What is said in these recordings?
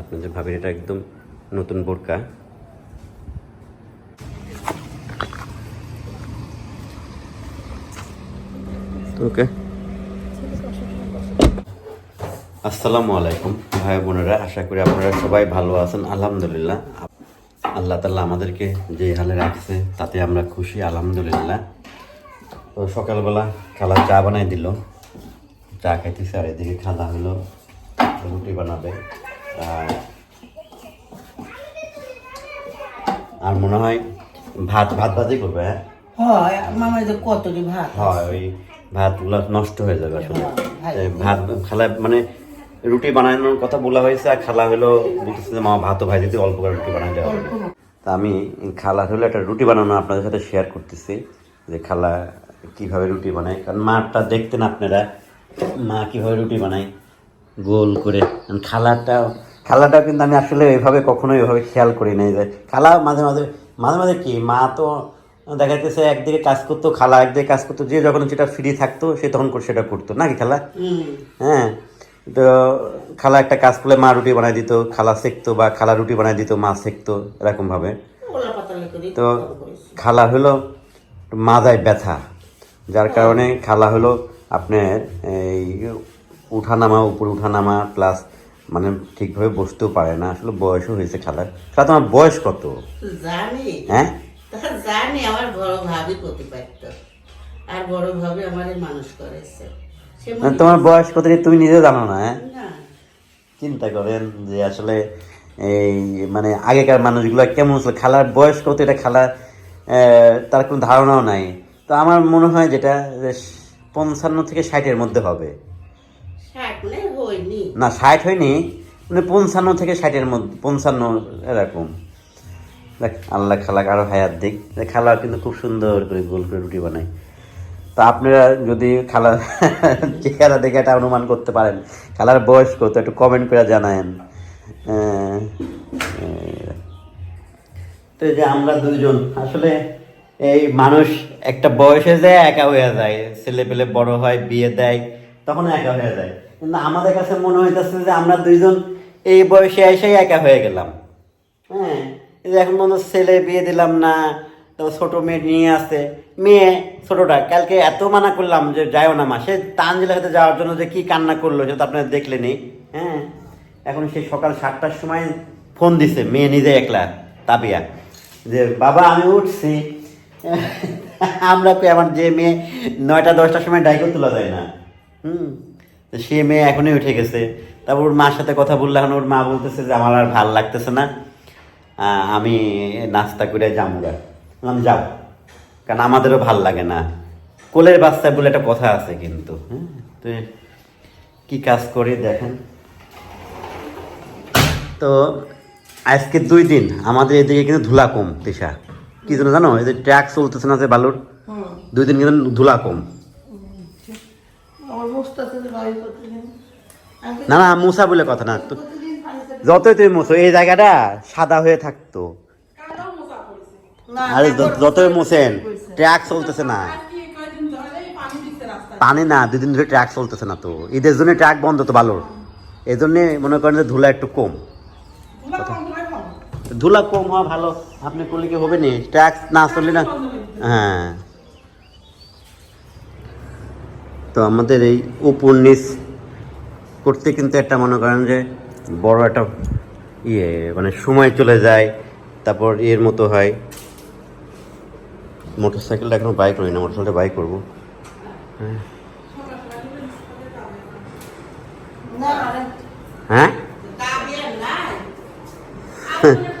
আপনাদের ভাবেন এটা একদম নতুন বোরকা। ওকে। আসসালামু আলাইকুম, ভাই বোনেরা, আশা করি আপনারা সবাই ভালো আছেন, আলহামদুলিল্লাহ। আল্লাহ তাল্লাহ আমাদেরকে যে হালে রাখছে, তাতে আমরা খুশি, আলহামদুলিল্লাহ। তো সকালবেলা খালা চা বানাই দিল। চা খাইতেছে আর এদিকে খালা হলো রুটি বানাবে। আর মনে হয় ভাত ভাত ভাতই করবে হ্যাঁ? হয় যে ভাত হয় ওই ভাতগুলো নষ্ট হয়ে যাবে আসলে। হ্যাঁ, ভাত খালা মানে রুটি বানানোর কথা বলা হয়েছে আর খালা হলো বলতেছে যে মা ভাতও ভাই দিতে অল্প করে রুটি বানাই দেওয়া হবে। তা আমি খালা হলো একটা রুটি বানানো আপনাদের সাথে শেয়ার করতেছি যে খালা কীভাবে রুটি বানায়। কারণ মাটা দেখতেন আপনারা মা কীভাবে রুটি বানায়। গোল করে। খালাটাও খালাটাও কিন্তু আমি আসলে ওইভাবে কখনো ওইভাবে খেয়াল করি নাই যে খালা মাঝে মাঝে মাঝে মাঝে কি মা তো দেখা যাচ্ছে একদিকে কাজ করতো খালা একদিকে কাজ করতো যে যখন যেটা ফ্রি থাকতো সে তখন করে সেটা করতো। নাকি খালা? হ্যাঁ। তো খালা একটা কাজ করলে মা রুটি বানাই দিত খালা সেকতো বা খালা রুটি বানাই দিত মা সেকতো এরকমভাবে তো খালা হলো মাজায় ব্যথা। যার কারণে খালা হলো আপনার এই উঠানামা উপর উঠানামা প্লাস মানে ঠিকভাবে বসতেও পারে না। আসলে বয়সও হয়েছে খালার। খালা তোমার বয়স কত? জানি। হ্যাঁ? জানি আমার বড় ভাবি করতে পারত আর বড় ভাবি আমাদের মানুষ করেছে। মানে তোমার বয়স কত তুমি নিজে জানো না হ্যাঁ? চিন্তা করেন যে আসলে এই মানে আগেকার মানুষগুলো কেমন ছিল? খালার বয়স কত? এটা খালা তার কোনো ধারণাও নাই। তো আমার মনে হয় যেটা পঞ্চান্ন থেকে ষাটের মধ্যে হবে। না, ষাট হয়নি মানে পঞ্চান্ন থেকে ষাটের মধ্যে, পঞ্চান্ন এরকম। দেখ, আল্লাহ খালা আরও হায়াত দিক। খালা কিন্তু খুব সুন্দর করে গোল করে রুটি বানায়। তা আপনারা যদি খালা চেহারা দেখে এটা অনুমান করতে পারেন, খালার বয়স কত, একটু কমেন্ট করে জানায়েন। তো যে আমরা দুজন আসলে এই মানুষ একটা বয়সে যায় একা হয়ে যায় ছেলে পেলে বড় হয়, বিয়ে দেয়, তখন একা হয়ে যায়। কিন্তু আমাদের কাছে মনে হইতেছে যে আমরা দুইজন এই বয়সে এসেই একা হয়ে গেলাম। হ্যাঁ এখন মনে ছেলে বিয়ে দিলাম না তো ছোট মেয়ে নিয়ে আসছে মেয়ে ছোটটা, কালকে এত মানা করলাম যে যাইও না মা। সে তানজিলা হাতে যাওয়ার জন্য যে কি কান্না করল সেটা আপনারা দেখলেনি হ্যাঁ এখন সে সকাল সাতটার সময় ফোন দিছে, মেয়ে নিজে একলা, তাবিয়া। যে, বাবা, আমি উঠছি। আমরা আমার যে মেয়ে নয়টা, দশটার সময় ডাইকো তোলা যায় না। হুম। তো সে মেয়ে এখনই উঠে গেছে। তারপর ওর মার সাথে কথা বললে এখন ওর মা বলতেছে যে আমার আর ভালো লাগতেছে না। আমি নাস্তা করে যামুগা আমি যাও। কারণ আমাদেরও ভালো লাগে না। কোলের বাচ্চা বলে একটা কথা আছে কিন্তু হ্যাঁ? তো কি কাজ করি দেখেন। তো আজকে দুই দিন আমাদের এদিকে কিন্তু ধুলা কম দিশা কি জন্য জানো এই যে ট্র্যাক চলতেছে না যে বালুর? দুই দিন কিন্তু ধুলা কম আমার বসতে আছে যে বাড়ি করতে না না মুসা বলে কথা না যতই তুমি মুছো এই জায়গাটা সাদা হয়ে থাকতো। আরে যতই মুছেন ট্র্যাক চলতেছে না। পানি না দুদিন ধরে ট্র্যাক চলতেছে না তো। ঈদের জন্য ট্র্যাক বন্ধ তো ভালো। এই জন্যে মনে করেন যে ধুলা একটু কম। ধুলা কম হওয়া ভালো। আপনি করলে কি হবে নি? ট্যাক্স না চললে না হ্যাঁ। তো আমাদের এই উপর নিচ করতে কিন্তু একটা মনে করেন যে বড় একটা ইয়ে মানে সময় চলে যায় তারপর এর মতো হয়। মোটর সাইকেলটা এখন বাইক করি না মোটর সাইকেলটা বাইক করব। হ্যাঁ?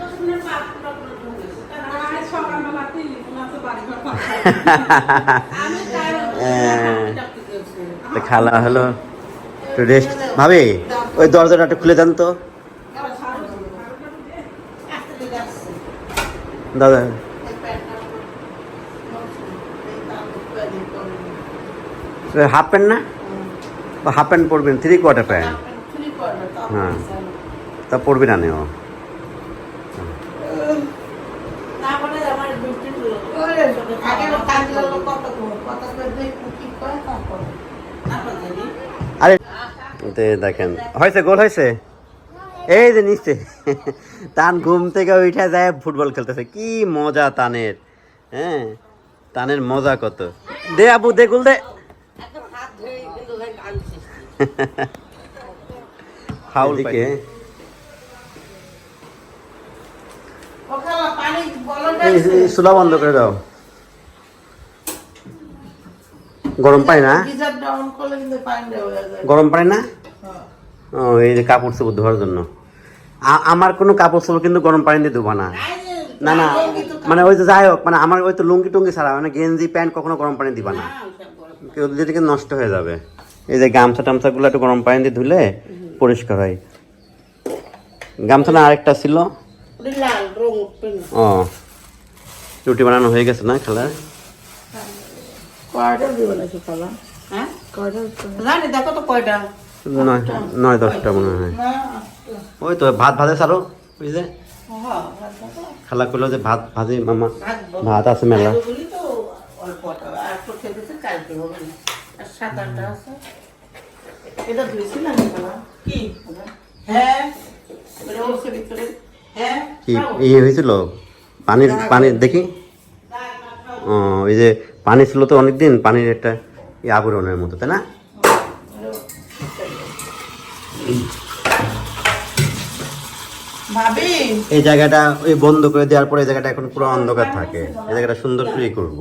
তো খালা হলো একটু রেস্ট ভাবি ওই দরজাটা একটু খুলে দেন তো। দাদা। হাফ প্যান্ট না? হাফ প্যান্ট পরবেন থ্রি কোয়ার্টার প্যান্ট হ্যাঁ। তা পরবি না নেও। তারপরে আমার দুটি আগে কাজগুলো কত কত করে দেখব কি করে তারপরে তারপর জানি আরে তো দেখেন। হয়েছে গোল হয়েছে? এই যে নিচে। তান ঘুম থেকে উঠে যায় ফুটবল খেলতেছে। কি মজা তানের হ্যাঁ? তানের মজা কত। দে আবু দে গুল দে। ফাউল দিকে চুলা বন্ধ করে দাও। গরম পায় না? গরম পানি না? হ্যাঁ। ও এই যে কাপড় চোপড় ধোয়ার জন্য। আমার কোনো কাপড় চোপড় কিন্তু গরম পানি দিয়ে ধোবা না। না না মানে ওই যে যাই হোক মানে আমার ওই তো লুঙ্গি টুঙ্গি ছাড়া মানে গেঞ্জি প্যান্ট কখনো গরম পানি দিবা না। কেউ দিলে কিন্তু নষ্ট হয়ে যাবে। এই যে গামছা টামছা গুলো একটু গরম পানি দিয়ে ধুলে পরিষ্কার হয়। গামছা না আরেকটা ছিল? ও রুটি বানানো হয়ে গেছে না খেলা কয়টা? দিব নাকি পালা হ্যাঁ? কয়টা? জানি দেখো তো কয়টা। নয় নয় দশটা মনে হয়। না ওই তো ভাত সারো খালা করল যে ভাত ভাজি মামা ভাত আছে মেলা। বলি তো অল্পটা আর তো খেতেছে কালকে হবে না আর সাত আটটা আছে। এটা ধুয়েছি না খালা? কি? হ্যাঁ? হ্যাঁ। ইয়ে হয়েছিল? পানির পানি দেখি। ও ওই যে পানি ছিল তো অনেকদিন পানির একটা আবরণের মতো তাই না? এই জায়গাটা ওই বন্ধ করে দেওয়ার পরে এই জায়গাটা এখন পুরো অন্ধকার থাকে। এই জায়গাটা সুন্দর করে করব।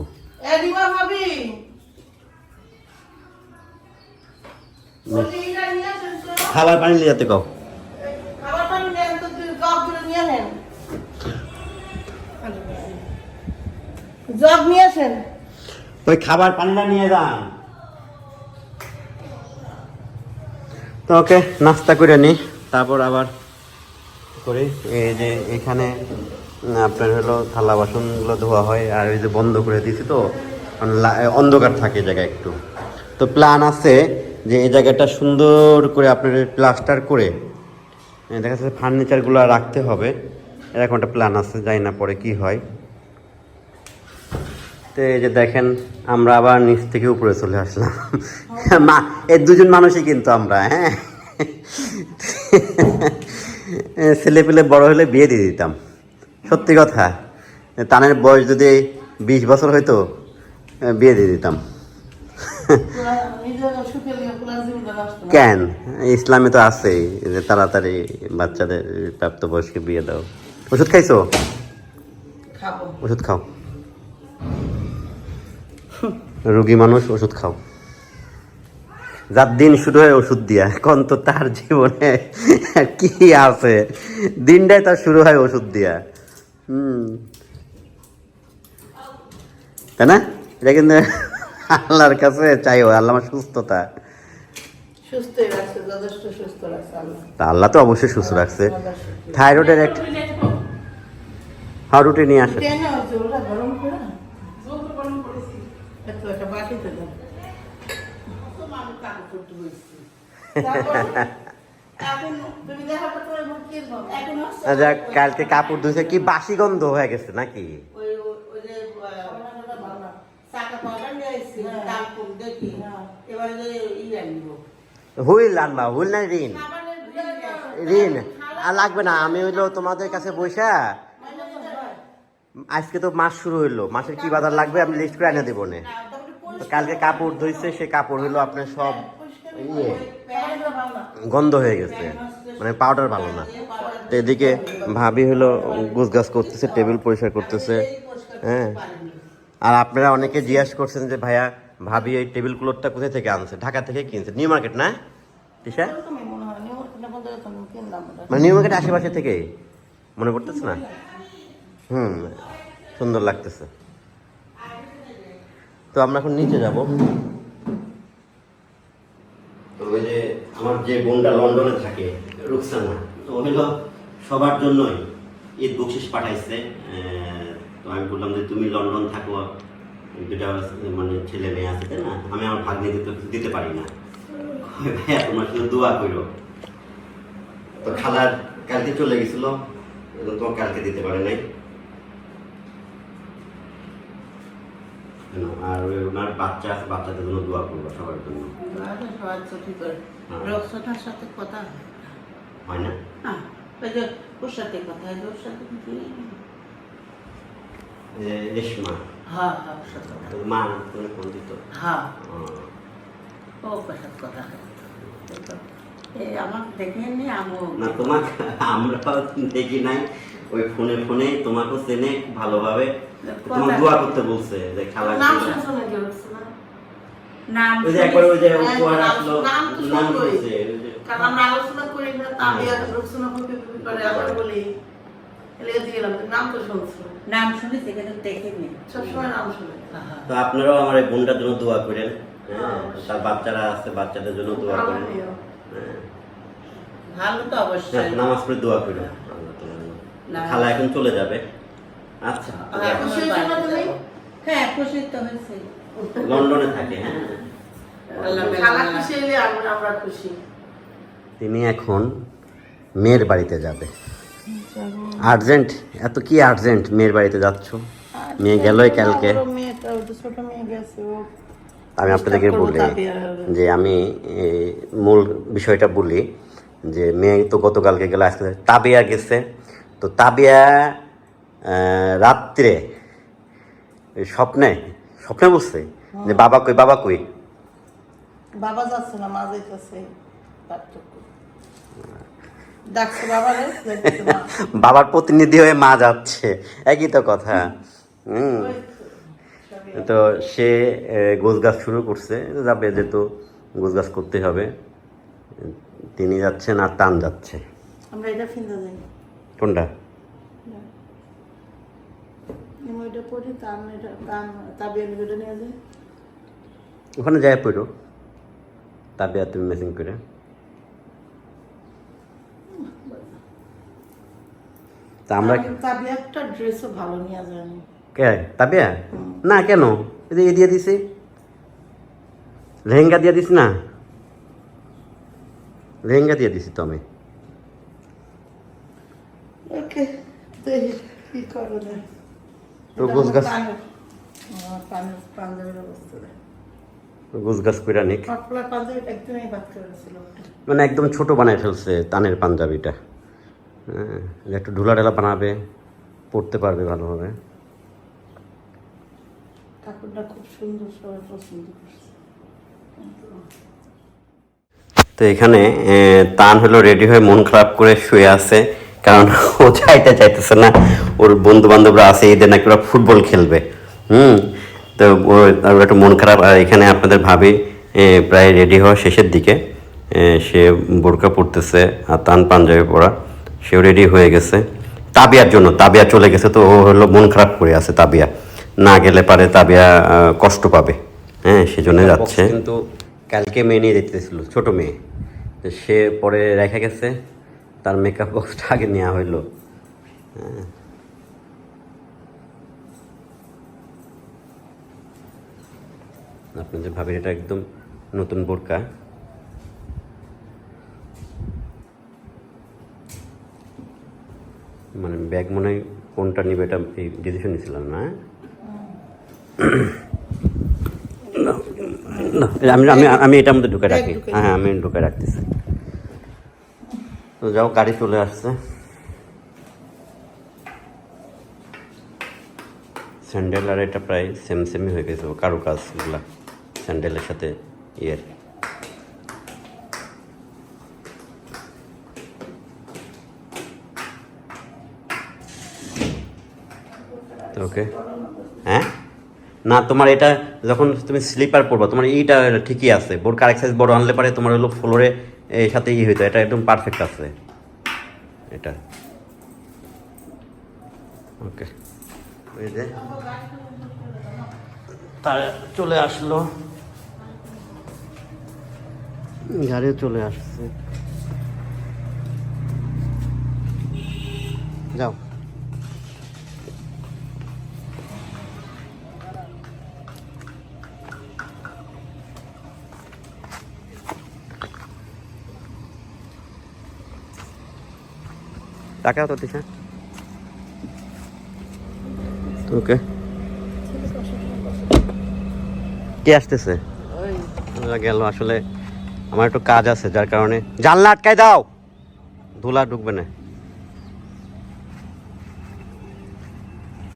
খাবার পানি নিয়ে যেতে কও। জগগুলো ওই খাবার পানিটা নিয়ে যান। তো ওকে, নাস্তা করে নি। তারপর আবার করি। এই যে এখানে আপনার হলো থালা বাসনগুলো ধোয়া হয়, আর ওই যে বন্ধ করে দিয়েছি তো মানে অন্ধকার থাকে জায়গায় একটু। তো প্ল্যান আছে যে এই জায়গাটা সুন্দর করে আপনার প্লাস্টার করে দেখা যাচ্ছে ফার্নিচারগুলো রাখতে হবে। এরকম একটা প্ল্যান আছে, জানি না পরে কি হয়। তো এই যে দেখেন আমরা আবার নিচ থেকে উপরে চলে আসলাম। মা এই দুজন মানুষই কিন্তু আমরা হ্যাঁ? ছেলে পেলে বড় হলে বিয়ে দিয়ে দিতাম। সত্যি কথা তানের বয়স যদি বিশ বছর হইতো বিয়ে দিয়ে দিতাম। কেন? ইসলামে তো আছেই যে তাড়াতাড়ি বাচ্চাদের প্রাপ্তবয়স্কে বিয়ে দাও। ওষুধ খাইছো? ওষুধ খাও। রোগী মানুষ ওষুধ খাও। যার দিন শুরু হয় ওষুধ দিয়া এখন তো তার জীবনে কি আছে? দিনটাই তার শুরু হয় ওষুধ দিয়া। হুম। তাই না? এটা কিন্তু আল্লাহর কাছে চাইও আল্লাহ আমার সুস্থতা। আল্লাহ। তো অবশ্যই সুস্থ রাখছে। থাইরয়েডের একটা হ্যাঁ রুটি নিয়ে আসে। একটা বাটিতে দাও তো আচ্ছা কালকে কাপড় ধুয়েছে কি বাসি গন্ধ হয়ে গেছে নাকি? ওই ওই- ওই যে আহ, চাকা পাউডার নিয়ে এসেছি দাম কম দেখি। এবারে যে ই আনব হুইল আনবা হুইল না ঋণ? ঋণ? আর লাগবে না আমি হইল তোমাদের কাছে বৈশা আজকে তো মাস শুরু হইল। মাসের কি বাজার লাগবে আমি লিস্ট করে এনে দেবো নে। তো কালকে কাপড় ধুইছে সে কাপড় হইল আপনার সব ইয়ে গন্ধ হয়ে গেছে। মানে পাউডার ভালো না। তো এদিকে ভাবি হলো গুছ গাছ করতেছে টেবিল পরিষ্কার করতেছে। হ্যাঁ। আর আপনারা অনেকে জিজ্ঞাসা করছেন যে ভাইয়া ভাবি এই টেবিল ক্লথটা কোথায় থেকে আনছে? ঢাকা থেকে কিনছে। নিউ মার্কেট না? তিশা? মনে নিউ মার্কেটে আশেপাশে থেকে মনে পড়তেছে না? হুম, সুন্দর লাগতেছে। তো আমরা এখন নিচে যাব। তো ওই যে আমার যে বোনটা লন্ডনে থাকে, রুকসানা, তো হলো সবার জন্যই ঈদ বকশিস পাঠাইছে। তো আমি বললাম যে, তুমি লন্ডন থাকো, দুটা মানে ছেলে মেয়ে আছে, তাই না? আমি আমার ভাগ্নে দিতে দিতে পারি না। ভাইয়া, তোমার শুধু দোয়া করো তো খালার কালকে চলে গেছিল, তো কালকে দিতে পারে নাই। আর ওনার বাচ্চা আছে বাচ্চাদের জন্য দোয়া করব সবার জন্য। হ্যাঁ। রক্সটার সাথে কথা হয়। না। হ্যাঁ ওই যে ওর সাথে কথা হয় ওর সাথে রেশমা। হ্যাঁ হ্যাঁ ওর সাথে কথা তোর মা তুমি ফোন দিত? হ্যাঁ। ও, ও কথা এই আমার দেখে নি আমও না তোমাকে আমরা দেখি নাই। ওই ফোনে ফোনে তোমাকে চেনে ভালোভাবে তোমার দোয়া করতে বলছে যে খালা নাম শুনে শুনে কি না নাম ওই যে একবার ওই যে উপহার আসলো নাম যে- কারণ আমরা আলোচনা করি না তা আমি আলোচনা করতে করে আমরা বলি। তো শুনছো। নাম শুনেছি কিন্তু দেখিনি। সবসময় নাম শুনে। তো আপনারাও আমার এই বোনটার জন্য দোয়া করেন হ্যাঁ, তার বাচ্চারা আছে বাচ্চাদের জন্য দোয়া করেন। হ্যাঁ। ভালো তো হ্যাঁ, অবশ্যই নামাজ পড়ে দোয়া করেন। খালা এখন চলে যাবে। আচ্ছা হ্যাঁ, খুশি? হ্যাঁ খুশি তো হয়েছে। লন্ডনে থাকে হ্যাঁ। খালা খুশি হলে আমরা আমরা খুশি। তিনি এখন মেয়ের বাড়িতে যাবে। আর্জেন্ট? এত কি আর্জেন্ট? মেয়ের বাড়িতে যাচ্ছ? মেয়ে গেলই কালকে। আমি আপনাদেরকে বলি যে আমি মূল বিষয়টা বলি যে মেয়ে তো গতকালকে গেলে আজকে তাবিয়া গেছে। তো তাবিয়া রাত্রে স্বপ্নে স্বপ্নে বসছে যে বাবা কই বাবা কই? বাবা যাচ্ছে না মা যাইতেছে বাবার প্রতিনিধি হয়ে মা যাচ্ছে একই তো কথা। হুম। তো সে গোছ গাছ শুরু করছে যাবে যেহেতু গোছ গাছ করতে হবে। তিনি যাচ্ছেন আর টান যাচ্ছে। আমরা এটা ফিনতে যাই। কোনটা? ওখানে যাই পড়ো। তাবে তুমি মেসিং করে। তা আমরা একটা ড্রেসও ভালো নিয়ে কে? তাবিয়া? না কেন? এই দিয়ে দিছি। লেহেঙ্গা দিয়ে দিস না? লেহেঙ্গা দিয়ে দিছি তো আমি। ওকে দেখি কি করো না তো গোছ দেখ। গোছ করে নিক মানে একদম ছোট বানায় ফেলছে তানের পাঞ্জাবিটা। হ্যাঁ একটু ঢুলা ঢালা বানাবে পড়তে পারবে ভালোভাবে। ঠাকুরটা খুব সুন্দর সবাই পছন্দ করছে। তো এখানে তান হলো রেডি হয়ে মন খারাপ করে শুয়ে আছে। কারণ ও চাইতে চাইতেছে না। ওর বন্ধু বান্ধবরা আছে ঈদে নাকি ওরা ফুটবল খেলবে। হুম? তো ওর একটু মন খারাপ আর এখানে আপনাদের ভাবি প্রায় রেডি হওয়া শেষের দিকে। সে বোরকা পড়তেছে আর তান পাঞ্জাবি পরা। সেও রেডি হয়ে গেছে। তাবিয়ার জন্য তাবিয়া চলে গেছে তো ও হলো মন খারাপ করে আছে তাবিয়া। না গেলে পারে তাবিয়া কষ্ট পাবে। হ্যাঁ সেজন্য যাচ্ছে। কিন্তু কালকে মেয়ে নিয়ে যেতেছিল ছোট মেয়ে। সে পরে রেখে গেছে। তার মেকআপ বক্সটা আগে নেওয়া হইল। হ্যাঁ। আপনাদের ভাবেন এটা একদম নতুন বোরকা। মানে ব্যাগ মনে হয় কোনটা নিবে এটা এই ডিসিশন নিয়েছিলাম না না, না, আমি আমি আমি এটার মধ্যে ঢুকে রাখি। হ্যাঁ আমি ঢুকে রাখতেছি। তো যাও, গাড়ি চলে আসছে। স্যান্ডেল আর এটা প্রায় সেম সেমই হয়ে গেছে কারু কাজগুলা স্যান্ডেলের সাথে ইয়ের। ওকে। হ্যাঁ? না, তোমার এটা যখন তুমি স্লিপার পরবা, তোমার এইটা ঠিকই আছে বোরকা আরেক সাইজ বড় আনলে পারে, তোমার হলো ফ্লোরে এর সাথে ই হইতো, এটা একদম পারফেক্ট আছে। এটা। ওকে। ওই যে। তার চলে আসলো। গাড়িও চলে আসছে। যাও। টাকা তো দিছে। ওকে। কে আসতেছে? গেল আসলে। আমার একটু কাজ আছে, যার কারণে। জানলা আটকায় দাও। ধুলা ঢুকবে না।